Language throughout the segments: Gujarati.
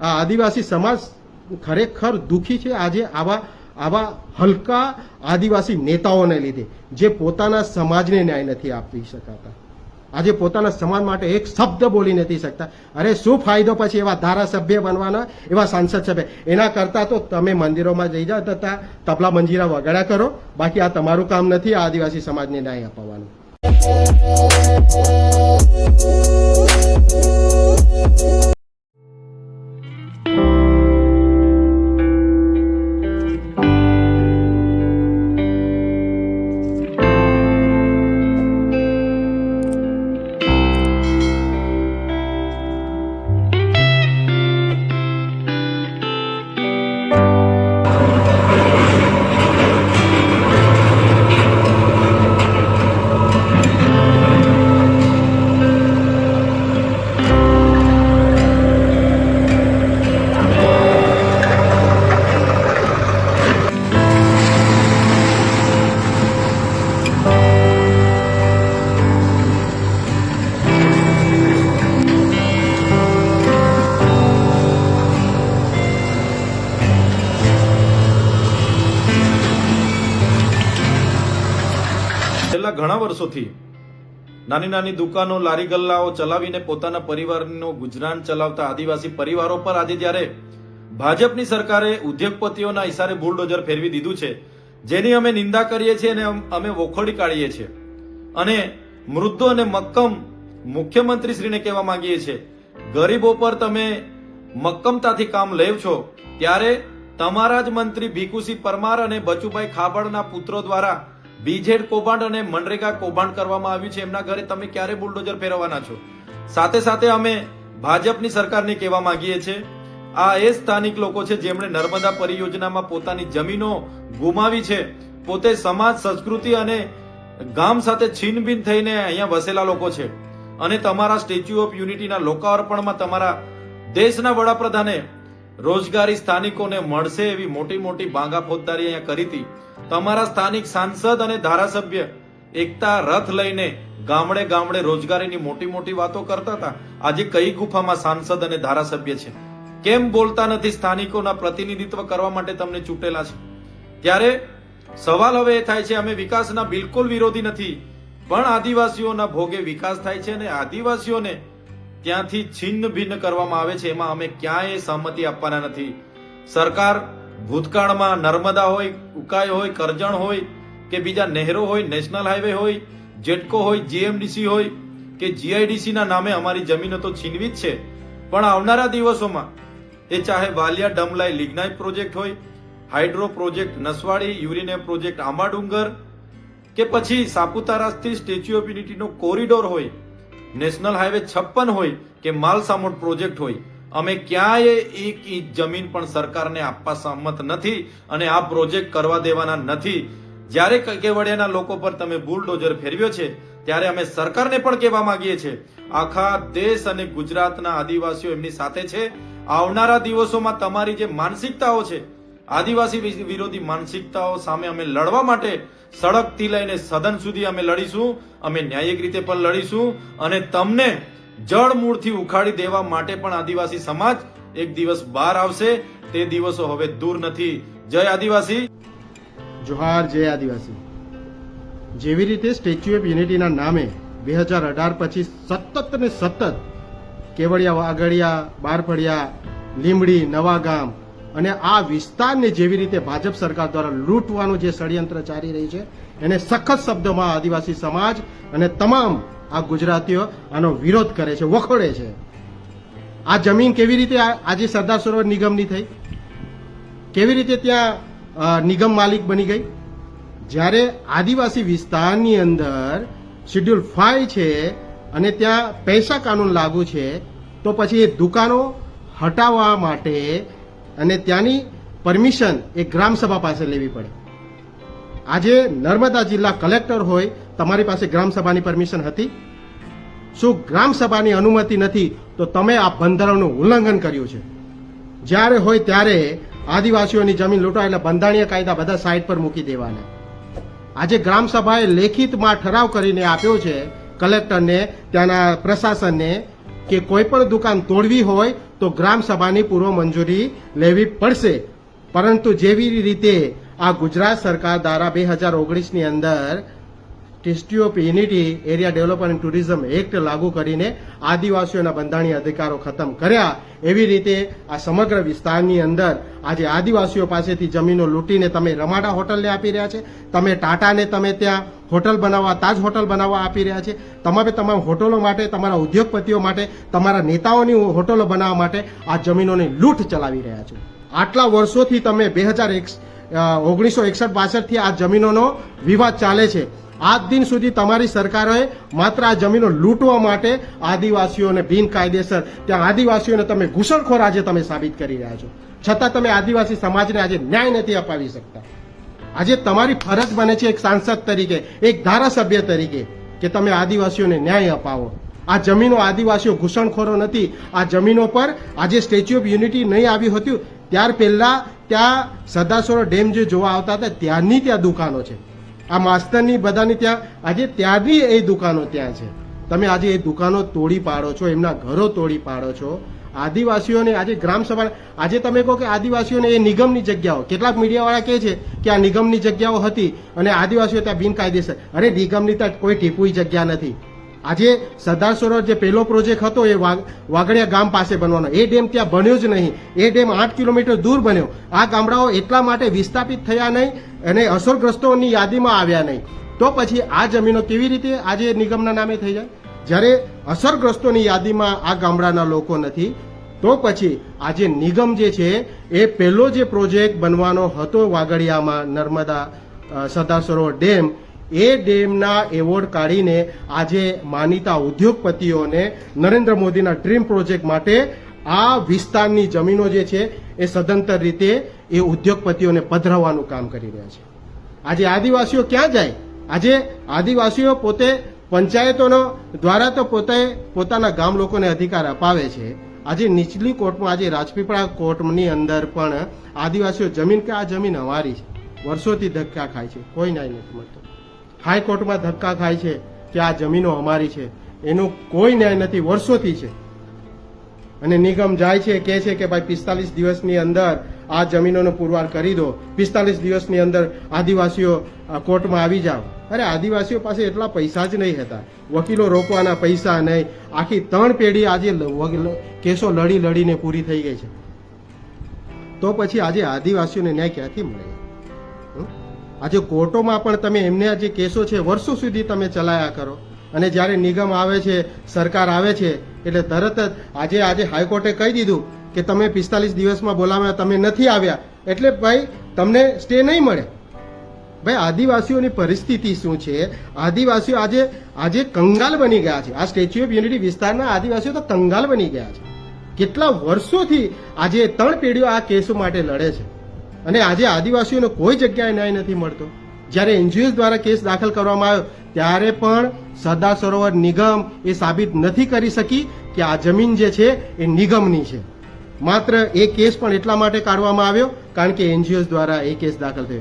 આ આદિવાસી સમાજ ખરેખર દુઃખી છે. આજે આવા આવા હલકા આદિવાસી નેતાઓને લીધે જે પોતાના સમાજને ન્યાય નથી આપી શકાતા. આજે પોતાના સમાજ માટે એક શબ્દ બોલી નથી શકતા. અરે શું ફાયદો પછી એવા ધારાસભ્ય બનવાના, એવા સાંસદ સભ્ય? એના કરતા તો તમે મંદિરોમાં જઈ જાઓ તથા તબલા મંજીરા વગાડ્યા કરો. બાકી આ તમારું કામ નથી આ આદિવાસી સમાજને ન્યાય અપાવવાનું. ઘણા વર્ષોથી નાની નાની દુકાનો, લારી ગલ્લાઓ ચલાવીને પોતાના પરિવારનું ગુજરાન ચલાવતા આદિવાસી પરિવારો પર આજે જ્યારે ભાજપની સરકારે ઉદ્યોગપતિઓના ઇશારે બુલડોઝર ફેરવી દીધું છે, જેની અમે નિંદા કરીએ છીએ અને અમે વખોડી કાઢીએ છીએ. અને મૃદ્ધો અને મક્કમ મુખ્યમંત્રીશ્રીને કહેવા માંગીએ છીએ, ગરીબો પર તમે મક્કમતાથી કામ લેવ છો, ત્યારે તમારા જ મંત્રી ભીખુસિંહ પરમાર અને બચુભાઈ ખાબડના પુત્રો દ્વારા બીજેડ કૌભાંડ અને મનરેગા કૌભાંડ કરવામાં આવ્યું છે. એમના ઘરે તમે ક્યારે બુલડોઝર ફેરવવાના છો? સાથે સાથે અમે ભાજપની સરકારને કહેવા માંગીએ છીએ. આ એ સ્થાનિક લોકો છે જેમણે નર્મદા પરિયોજનામાં પોતાની જમીનો ગુમાવી છે. પોતે સમાજ, સંસ્કૃતિ અને ગામ સાથે છીનભીન થઈને અહીંયા વસેલા લોકો છે. અને તમારા સ્ટેચ્યુ ઓફ યુનિટીના લોકાર્પણમાં તમારા દેશના વડાપ્રધાને રોજગારી સ્થાનિકોને મળશે એવી મોટી મોટી ભાંગા ફોજદારી અહીંયા કરી હતી. તમારા સ્થાનિક સાંસદ અને ધારાસભ્ય એકતા રથ લઈને ગામડે ગામડે રોજગારીની મોટી મોટી વાતો કરતા હતા. આજે કઈ ગુફામાં સાંસદ અને ધારાસભ્ય છે? કેમ બોલતા નથી સ્થાનિકોના પ્રતિનિધિત્વ કરવા માટે તમને ચૂંટેલા છે? ત્યારે સવાલ હવે એ થાય છે, અમે વિકાસના બિલકુલ વિરોધી નથી, પણ આદિવાસીઓના ભોગે વિકાસ થાય છે અને આદિવાસીઓને ત્યાંથી છિન્ન ભિન્ન કરવામાં આવે છે. એમાં અમે ક્યાંય સહમતિ આપવાના નથી. સરકાર ભૂતકાળમાં નર્મદા હોય, ઉકાઈ હોય, કરજણ હોય, કે બીજા નહેરો હોય, નેશનલ હાઈવે હોય, જેટકો હોય, જીએમડીસી હોય, કે જીઆઈડીસી ના નામે અમારી જમીનો તો છીનવી જ છે. પણ આવનારા દિવસોમાં એ ચાહે વાલિયા ડમલાઈ લિગ્નાઇટ પ્રોજેક્ટ હોય, હાઇડ્રો પ્રોજેક્ટ નસવાડી યુરિને પ્રોજેક્ટ આંબાડુંગર, કે પછી સાપુતારાથી સ્ટેચ્યુ ઓફ યુનિટીનો કોરિડોર હોય, નેશનલ હાઈવે છપ્પન હોય, કે માલસામોટ પ્રોજેક્ટ હોય અમે ક્યાંય એક ઇંચ જમીન પણ સરકારને આપવા સહમત નથી અને આ પ્રોજેક્ટ કરવા દેવાના નથી. જ્યારે કેવડિયાના લોકો પર તમે બુલડોઝર ફેરવ્યો છે, ત્યારે અમે સરકારને પણ કહેવા માંગીએ છીએ. આખા દેશ અને ગુજરાતના આદિવાસીઓ એમની સાથે છે. આવનારા દિવસોમાં તમારી જે માનસિકતાઓ છે, આદિવાસી વિરોધી માનસિકતાઓ સામે અમે લડવા માટે સડકથી લઈને સદન સુધી અમે લડીશું. અમે ન્યાયિક રીતે પણ લડીશું અને તમને જળ મૂળથી ઉખાડી દેવા માટે પણ આદિવાસી સમાજ એક દિવસ બહાર આવશે. તે દિવસો હવે દૂર નથી. જય આદિવાસી. જોહાર, જય આદિવાસી. જેવી રીતે સ્ટેચ્યુ ઓફ યુનિટીના નામે બે હજાર અઢાર પછી સતત ને સતત કેવડિયા વાગડિયા બારફળિયા લીમડી નવાગામ અને આ વિસ્તારને જેવી રીતે ભાજપ સરકાર દ્વારા લૂંટવાનું જે ષડયંત્ર ચાલી રહી છે, એને સખત શબ્દોમાં આદિવાસી સમાજ અને તમામ આ ગુજરાતીઓ આનો વિરોધ કરે છે, વખોડે છે. આ જમીન કેવી રીતે આજે સરદાર સરોવર નિગમની થઈ? કેવી રીતે ત્યાં નિગમ માલિક બની ગઈ? જ્યારે આદિવાસી વિસ્તારની અંદર શેડ્યુલ ફાઈવ છે અને ત્યાં પૈસા કાનૂન લાગુ છે, તો પછી એ દુકાનો હટાવવા માટે અને ત્યાંની પરમિશન એ ગ્રામસભા પાસે લેવી પડે. આજે નર્મદા જિલ્લા કલેક્ટર હોય, તમારી પાસે ગ્રામસભાની પરમિશન હતી? શું ગ્રામસભાની અનુમતિ નથી, તો તમે આ બંધારણનું ઉલ્લંઘન કર્યું છે. જ્યારે હોય ત્યારે આદિવાસીઓની જમીન લૂંટવા એટલે બંધારણીય કાયદા બધા સાઈડ પર મૂકી દેવાના. આજે ગ્રામસભાએ લેખિતમાં ઠરાવ કરીને આપ્યો છે, કલેક્ટરને, ત્યાંના પ્રશાસનને, કે કોઈ પણ દુકાન તોડવી હોય, તો ગ્રામ સભાની પૂર્વ મંજૂરી લેવી પડશે. પરંતુ જેવી રીતે આ ગુજરાત સરકાર દ્વારા બે હજાર ઓગણીસની અંદર statue of unity area development and tourism act લાગુ કરીને આદિવાસીઓના બંધારણીય અધિકારો ખતમ કર્યા. એવી રીતે આ સમગ્ર વિસ્તારની અંદર આજે આદિવાસીઓ પાસેથી જમીનો લૂંટીને તમે રમાડા હોટલને આપી રહ્યા છે, તમે ટાટાને તમે ત્યાં હોટલ બનાવવા, તાજ હોટલ બનાવવા આપી રહ્યા છે. તમારે તમામ હોટલો માટે, તમારા ઉદ્યોગપતિઓ માટે, તમારા નેતાઓની હોટલો બનાવવા માટે આ જમીનોની લૂંટ ચલાવી રહ્યા છો. આટલા વર્ષોથી તમે બે હજાર ઓગણીસો એકસઠ બાસઠથી આ જમીનોનો વિવાદ ચાલે છે. આજ દિન સુધી તમારી સરકારોએ માત્ર આ જમીનો લૂંટવા માટે આદિવાસીઓને બિનકાયદેસર, ત્યાં આદિવાસીઓને તમે ઘૂસણખોર આજે તમે સાબિત કરી રહ્યા છો. છતાં તમે આદિવાસી સમાજને આજે ન્યાય નથી અપાવી શકતા. આજે તમારી ફરજ બને છે એક સાંસદ તરીકે, એક ધારાસભ્ય તરીકે, કે તમે આદિવાસીઓને ન્યાય અપાવો. આ જમીનો આદિવાસીઓ ઘૂસણખોરો નથી. આ જમીનો પર આજે સ્ટેચ્યુ ઓફ યુનિટી નહીં આવ્યું હતું ત્યાર પહેલાં ત્યાં સદાસોર ડેમ જે જોવા આવતા હતા, ત્યાંની ત્યાં દુકાનો છે. આ માસ્તરની બધાની ત્યાં, આજે ત્યાંની એ દુકાનો ત્યાં છે. તમે આજે એ દુકાનો તોડી પાડો છો, એમના ઘરો તોડી પાડો છો. આદિવાસીઓને આજે ગ્રામ સભા, આજે તમે કહો કે આદિવાસીઓને એ નિગમની જગ્યાઓ, કેટલાક મીડિયાવાળા કહે છે કે આ નિગમની જગ્યાઓ હતી અને આદિવાસીઓ ત્યાં બિનકાયદેસર, અરે નિગમની ત્યાં કોઈ ટીપુઈ જગ્યા નથી. આજે સરદાર જે પહેલો પ્રોજેક્ટ હતો એ વાગ- વાગડિયા ગામ પાસે બનવાનો. એ ડેમ ત્યાં બન્યો જ નહીં. એ ડેમ આઠ કિલોમીટર દૂર બન્યો. આ ગામડાઓ એટલા માટે વિસ્થાપિત થયા નહીં અને અસરગ્રસ્તોની યાદીમાં આવ્યા નહીં. તો પછી આ જમીનો કેવી રીતે આજે નિગમના નામે થઈ જાય? જ્યારે અસરગ્રસ્તોની યાદીમાં આ ગામડાના લોકો નથી, તો પછી આજે નિગમ જે છે એ પહેલો જે પ્રોજેક્ટ બનવાનો હતો વાગડિયામાં નર્મદા સરદાર સરોવર ડેમ એ ડેમના એવોર્ડ કાઢીને આજે માનીતા ઉદ્યોગપતિઓને નરેન્દ્ર મોદીના ડ્રીમ પ્રોજેક્ટ માટે આ વિસ્તારની જમીનો જે છે એ સદંતર રીતે એ ઉદ્યોગપતિઓને પધરાવવાનું કામ કરી રહ્યા છે. આજે આદિવાસીઓ ક્યાં જાય? આજે આદિવાસીઓ પોતે પંચાયતોનો દ્વારા તો પોતે પોતાના ગામ લોકોને અધિકાર અપાવે છે. આજે નીચલી કોર્ટમાં, આજે રાજપીપળા કોર્ટની અંદર પણ આદિવાસીઓ જમીન કે આ જમીન અમારી છે. વર્ષોથી ધક્કા ખાય છે. કોઈ નાય નથી મળતો. હાઈકોર્ટમાં ધક્કા ખાય છે કે આ જમીનો અમારી છે. એનું કોઈ ન્યાય નથી, વર્ષોથી છે. અને નિગમ જાય છે, કહે છે કે ભાઈ પિસ્તાલીસ દિવસની અંદર આ જમીનોનો પુરવાર કરી દો. પિસ્તાલીસ દિવસની અંદર આદિવાસીઓ કોર્ટમાં આવી જાઓ. અરે, આદિવાસીઓ પાસે એટલા પૈસા જ નહીં હતા વકીલો રોકવાના પૈસા નહીં. આખી ત્રણ પેઢી આજે કેસો લડી લડીને પૂરી થઈ ગઈ છે. તો પછી આજે આદિવાસીઓને ન્યાય ક્યાંથી મળે? આજે કોર્ટોમાં પણ તમે એમને જે કેસો છે, વર્ષો સુધી તમે ચલાયા કરો. અને જ્યારે નિગમ આવે છે, સરકાર આવે છે, એટલે તરત જ આજે આજે હાઈકોર્ટે કહી દીધું કે તમે પિસ્તાલીસ દિવસમાં બોલાવ્યા, તમે નથી આવ્યા. એટલે ભાઈ, તમને સ્ટે નહીં મળે. ભાઈ, આદિવાસીઓની પરિસ્થિતિ શું છે? આદિવાસીઓ આજે આજે કંગાલ બની ગયા છે. આ સ્ટેચ્યુ ઓફ યુનિટી વિસ્તારના આદિવાસીઓ તો કંગાલ બની ગયા છે. કેટલા વર્ષોથી આજે ત્રણ પેઢીઓ આ કેસો માટે લડે છે. અને આજે આદિવાસીઓને કોઈ જગ્યાએ ન્યાય નથી મળતો. જ્યારે એનજીઓ દ્વારા કેસ દાખલ કરવામાં આવ્યો, ત્યારે પણ સરદાર સરોવર નિગમ એ સાબિત નથી કરી શકી કે આ જમીન જે છે એ નિગમની છે. માત્ર એ કેસ પણ એટલા માટે કાઢવામાં આવ્યો, કારણ કે એનજીઓ દ્વારા એ કેસ દાખલ થયો.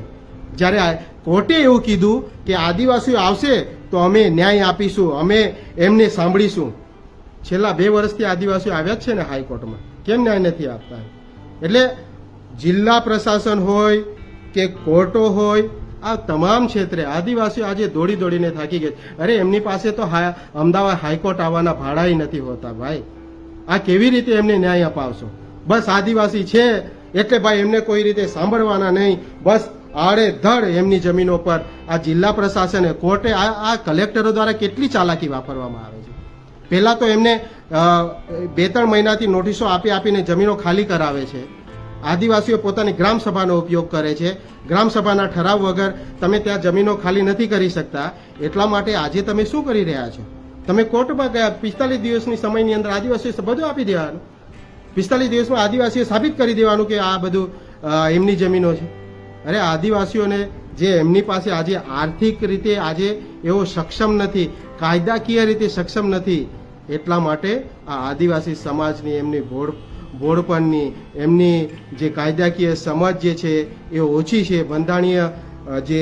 જ્યારે કોર્ટે એવું કીધું કે આદિવાસીઓ આવશે તો અમે ન્યાય આપીશું, અમે એમને સાંભળીશું. છેલ્લા બે વર્ષથી આદિવાસીઓ આવ્યા જ છે ને હાઈકોર્ટમાં. કેમ ન્યાય નથી આપતા? એટલે જિલ્લા પ્રશાસન હોય કે કોર્ટો હોય, આ તમામ ક્ષેત્રે આદિવાસીઓ આજે દોડી દોડીને થાકી ગયા અરે, એમની પાસે તો અમદાવાદ હાઈકોર્ટ આવવાના ભાડાય નથી હોતા ભાઈ. આ કેવી રીતે એમને ન્યાય અપાવશો? બસ આદિવાસી છે, એટલે ભાઈ એમને કોઈ રીતે સાંભળવાના નહીં. બસ આડે ધડ એમની જમીનો પર. આ જિલ્લા પ્રશાસને કોર્ટે આ કલેક્ટરો દ્વારા કેટલી ચાલાકી વાપરવામાં આવે છે? પહેલા તો એમને બે ત્રણ મહિનાથી નોટિસો આપી આપીને જમીનો ખાલી કરાવે છે. આદિવાસીઓ પોતાની ગ્રામ સભાનો ઉપયોગ કરે છે. ગ્રામ સભાના ઠરાવ વગર તમે ત્યાં જમીનો ખાલી નથી કરી શકતા. એટલા માટે આજે તમે શું કરી રહ્યા છો? તમે કોર્ટમાં ગયા, પિસ્તાલીસ દિવસની સમયની અંદર આદિવાસીઓ બધું આપી દેવાનું. પિસ્તાલીસ દિવસમાં આદિવાસીઓ સાબિત કરી દેવાનું કે આ બધું એમની જમીનો છે. અરે, આદિવાસીઓને જે એમની પાસે આજે આર્થિક રીતે આજે એવો સક્ષમ નથી, કાયદાકીય રીતે સક્ષમ નથી, એટલા માટે આ આદિવાસી સમાજની એમની ભોળ ભોળપણની એમની જે કાયદાકીય સમજ જે છે એ ઓછી છે, બંધારણીય જે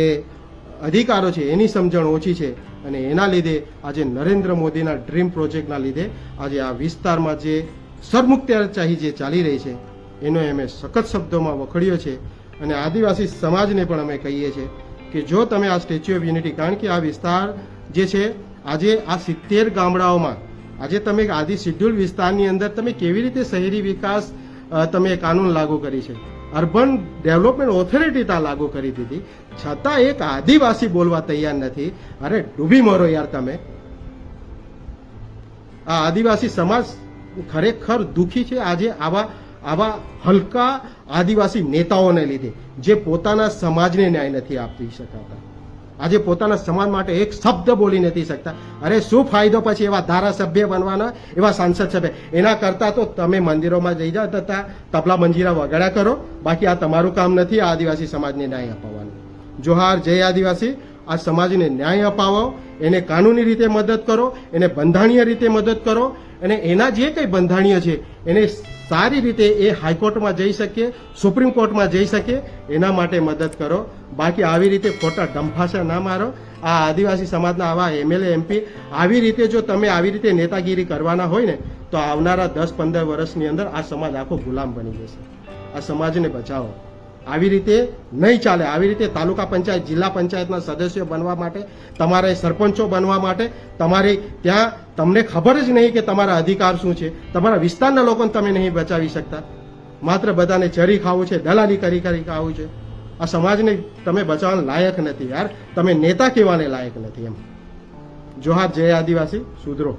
અધિકારો છે એની સમજણ ઓછી છે અને એના લીધે આજે નરેન્દ્ર મોદીના ડ્રીમ પ્રોજેક્ટના લીધે આજે આ વિસ્તારમાં જે સરમુક્ત્યાચાહી જે ચાલી રહી છે, એનો અમે સખત શબ્દોમાં વખોડ્યો છે અને આદિવાસી સમાજને પણ અમે કહીએ છીએ કે જો તમે આ સ્ટેચ્યુ ઓફ યુનિટી, કારણ કે આ વિસ્તાર જે છે, આજે આ સિત્તેર ગામડાઓમાં આજે તમે આદિ શિડ્યુલ વિસ્તારની અંદર તમે કેવી રીતે શહેરી વિકાસ તમે કાનૂન લાગુ કરી છે? અર્બન ડેવલપમેન્ટ ઓથોરિટી તા લાગુ કરી દીધી. છતાં એક આદિવાસી બોલવા તૈયાર નથી. અરે, ડૂબી મરો યાર તમે. આ આદિવાસી સમાજ ખરેખર દુઃખી છે. આજે આવા આવા હલકા આદિવાસી નેતાઓને લીધે, જે પોતાના સમાજને ન્યાય નથી આપી શકાતા. આજે પોતાના સમાજ માટે એક શબ્દ બોલી નથી શકતા. અરે, શું ફાયદો પછી એવા ધારાસભ્ય બનવાના, એવા સાંસદ સભ્ય? એના કરતા તો તમે મંદિરોમાં જઈ જાઓ તથા તબલા મંજીરા વગાડ્યા કરો. બાકી આ તમારું કામ નથી, આ આદિવાસી સમાજને ન્યાય અપાવવાનું. જોહાર, જય આદિવાસી. આ સમાજને ન્યાય અપાવો, એને કાનૂની રીતે મદદ કરો, એને બંધારણીય રીતે મદદ કરો, અને એના જે કંઈ બંધારણીય છે, એને સારી રીતે એ હાઈકોર્ટમાં જઈ શકીએ સુપ્રીમ કોર્ટમાં જઈ શકીએ એના માટે મદદ કરો. બાકી આવી રીતે ખોટા ડંફાસા ના મારો. આ આદિવાસી સમાજના આવા એમએલએ, એમપી, આવી રીતે જો તમે આવી રીતે નેતાગીરી કરવાના હોય ને, તો આવનારા દસ પંદર વર્ષની અંદર આ સમાજ આખો ગુલામ બની જશે. આ સમાજને બચાવો. આવી રીતે નહીં ચાલે. આવી રીતે તાલુકા પંચાયત, જિલ્લા પંચાયતના સદસ્યો બનવા માટે, તમારે સરપંચો બનવા માટે, તમારે ત્યાં તમને ખબર જ નહીં કે તમારા અધિકાર શું છે. તમારા વિસ્તારના લોકોને તમે નહીં બચાવી શકતા. માત્ર બધાને ચરી ખાવું છે, દલાલી કરી કરી ખાવું છે. આ સમાજને તમે બચાવવાના લાયક નથી યાર. તમે નેતા કહેવાને લાયક નથી એમ. જોહાર જય આદિવાસી, સુધરો.